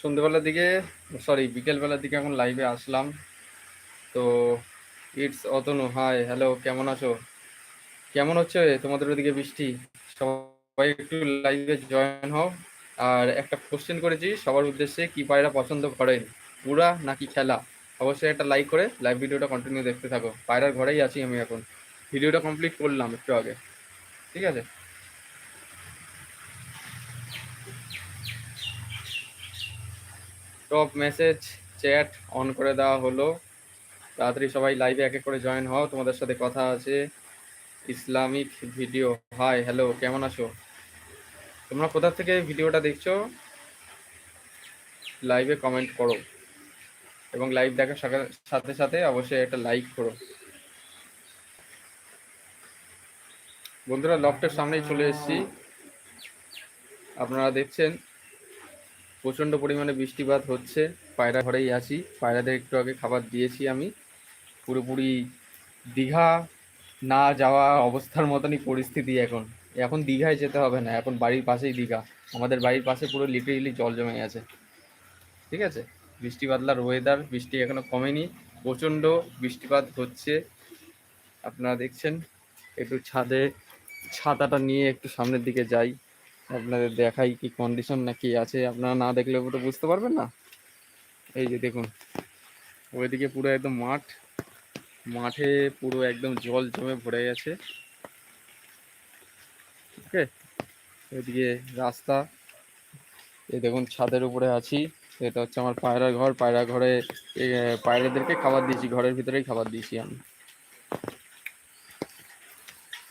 সন্ধ্যেবেলার দিকে সরি বিকেলবেলার দিকে এখন লাইভে আসলাম। তো ইটস অতনু হাই হ্যালো কেমন আছো? কেমন হচ্ছে তোমাদের ওদিকে বৃষ্টি? সবাই একটু লাইভে জয়েন হও। আর একটা কোশ্চেন করেছি, সবার উদ্দেশ্যে কি পায়রা পছন্দ করেন পুরা নাকি খেলা? অবশ্যই একটা লাইক করে লাইভ ভিডিওটা কন্টিনিউ দেখতে থাকো। পায়রার ঘরেই আছি আমি এখন। ভিডিওটা কমপ্লিট করলাম একটু আগে। ঠিক আছে? টপ মেসেজ চ্যাট অন করে দেওয়া হলো। তাড়াতাড়ি সবাই লাইভে এক এক করে জয়েন হও, তোমাদের সাথে কথা আছে। ইসলামিক ভিডিও হাই হ্যালো কেমন আছো? তোমরা কোথা থেকে ভিডিওটা দেখছ? লাইভে কমেন্ট করো। এবং লাইভ দেখার সাথে- সাথে অবশ্যই একটা লাইক করো। বন্ধুরা লফটের সামনেই চলে এসেছি। আপনারা দেখছেন প্রচণ্ড পরিমাণে বৃষ্টিপাত হচ্ছে। পায়রা ঘরেই আছি। পায়রাদের একটু আগে খাবার দিয়েছি আমি। পুরোপুরি দীঘা না যাওয়া অবস্থার মতনই পরিস্থিতি এখন। এখন দীঘায় যেতে হবে না, এখন বাড়ির পাশেই দীঘা। আমাদের বাড়ির পাশে পুরো লিটারেলি জল জমে গেছে। ঠিক আছে? বৃষ্টি বাদলার ওয়েদার বৃষ্টি এখনও কমেনি। প্রচণ্ড বৃষ্টিপাত হচ্ছে। আপনারা দেখছেন, একটু ছাদে ছাতাটা নিয়ে একটু সামনের দিকে যাই। আপনাদের দেখাই কি কন্ডিশন না কি আছে, আপনারা না দেখলে তো বুঝতে পারবেন না? এই যে দেখুন, ওইদিকে পুরো একদম মাঠ, মাঠে পুরো একদম জল জমে ভরে গেছে। ওকে ওইদিকে রাস্তা, এই দেখুন ছাদের উপরে আছি, এটা হচ্ছে আমার পায়রা ঘর, পায়রা ঘরে পায়রাদেরকে খাবার দিয়েছি, ঘরের ভিতরেই খাবার দিয়েছি আমি।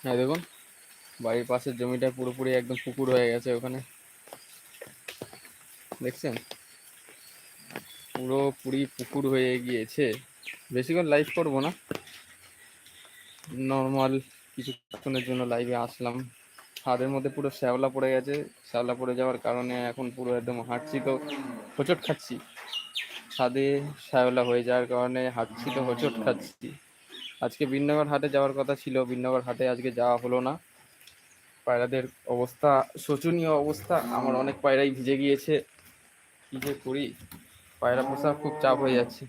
হ্যাঁ দেখুন বাড়ির পাশের জমিটা পুরোপুরি একদম পুকুর হয়ে গেছে ওখানে। দেখছেন? পুরোপুরি পুকুর হয়ে গিয়েছে। বেশিক্ষণ লাইভ করব না। নর্মাল কিছুক্ষণের জন্য লাইভে আসলাম। ছাদের মধ্যে পুরো শ্যাওলা পড়ে গেছে। শ্যাওলা পড়ে যাওয়ার কারণে এখন পুরো একদম হাঁটছি তো, হোঁচট খাচ্ছি। ছাদে শ্যাওলা হয়ে যাওয়ার কারণে হাঁটছি তো, হোঁচট খাচ্ছি। আজকে বিন্নগর হাটে যাওয়ার কথা ছিল, বিন্নগর হাটে আজকে যাওয়া হলো না। পায়রাদের অবস্থা, শোচনীয় অবস্থা। আমার অনেক পায়রাই ভিজে গিয়েছে। কি যে করি? পায়রা পোষা খুব চাপ হয়ে যাচ্ছে।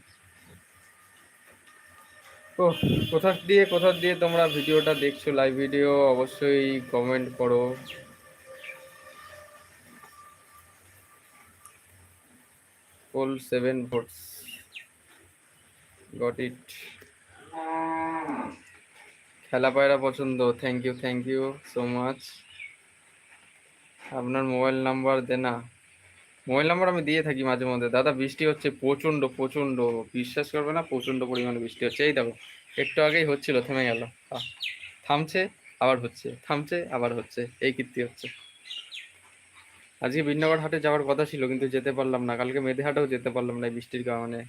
ও কোথা দিয়ে কোথা দিয়ে তোমরা ভিডিওটা দেখছ? লাইভ ভিডিও অবশ্যই কমেন্ট করো। Full seven votes got it খেলা পায়রা পছন্দ। Thank you thank you so much আপনার মোবাইল নাম্বার দেনা মোবাইল নাম্বার আমি দিয়ে থাকি মাঝে মধ্যে। দাদা, বৃষ্টি হচ্ছে প্রচণ্ড প্রচণ্ড। বিশ্বাস করবে না, প্রচণ্ড পরিমাণে বৃষ্টি হচ্ছে। এই দেখো, একটু আগেই হচ্ছিল, থেমে গেল। থামছে, আবার হচ্ছে। থামছে, আবার হচ্ছে। এই কীর্তি হচ্ছে। আজকে বিন্নগর হাটে যাওয়ার কথা ছিল, কিন্তু যেতে পারলাম না। কালকে মেধে হাটেও যেতে পারলাম না বৃষ্টির কারণে।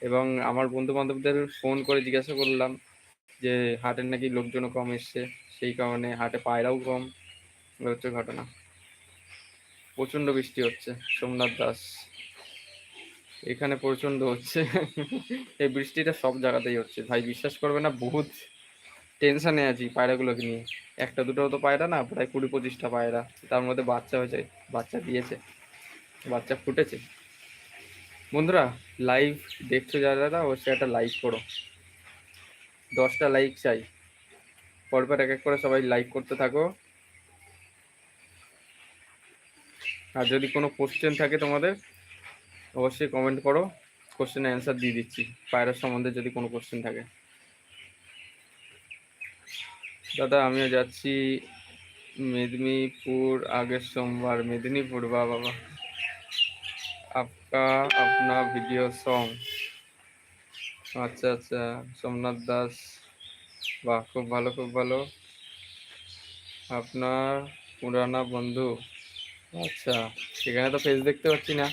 এবং আমার বন্ধু বান্ধবদের ফোন করে জিজ্ঞাসা করলাম যে হাটের নাকি লোকজনও কম এসছে, সেই কারণে হাটে পায়রাও কম। হচ্ছে ঘটনা। প্রচণ্ড বৃষ্টি হচ্ছে, সোমনাথ দাস। এখানে প্রচণ্ড হচ্ছে। এই বৃষ্টিটা সব জায়গাতেই হচ্ছে। ভাই, বিশ্বাস করবে না, বহুত টেনশানে আছি পায়রাগুলোকে নিয়ে। একটা দুটো তো পায়রা না, প্রায় কুড়ি পঁচিশটা পায়রা। তার মধ্যে বাচ্চা হয়েছে, বাচ্চা দিয়েছে, বাচ্চা ফুটেছে। বন্ধুরা লাইভ দেখছ যারা অবশ্যই একটা লাইক করো। দশটা লাইক চাই। পরপর এক এক করে সবাই লাইক করতে থাকো। আর যদি কোনো কোশ্চেন থাকে তোমাদের, অবশ্যই কমেন্ট করো। কোশ্চেনের অ্যান্সার দিয়ে দিচ্ছি। পায়রার সম্বন্ধে যদি কোনো কোশ্চেন থাকে। দাদা, আমিও যাচ্ছি মেদিনীপুর আগের সোমবার। মেদিনীপুর বাবা আপকা, আপনা ভিডিও সং আচ্ছা আচ্ছা। সোমনাথ দাস, বাহ, খুব ভালো খুব ভালো। আপনার পুরানা বন্ধু। আচ্ছা সেখানে তো ফেস দেখতে পাচ্ছি না।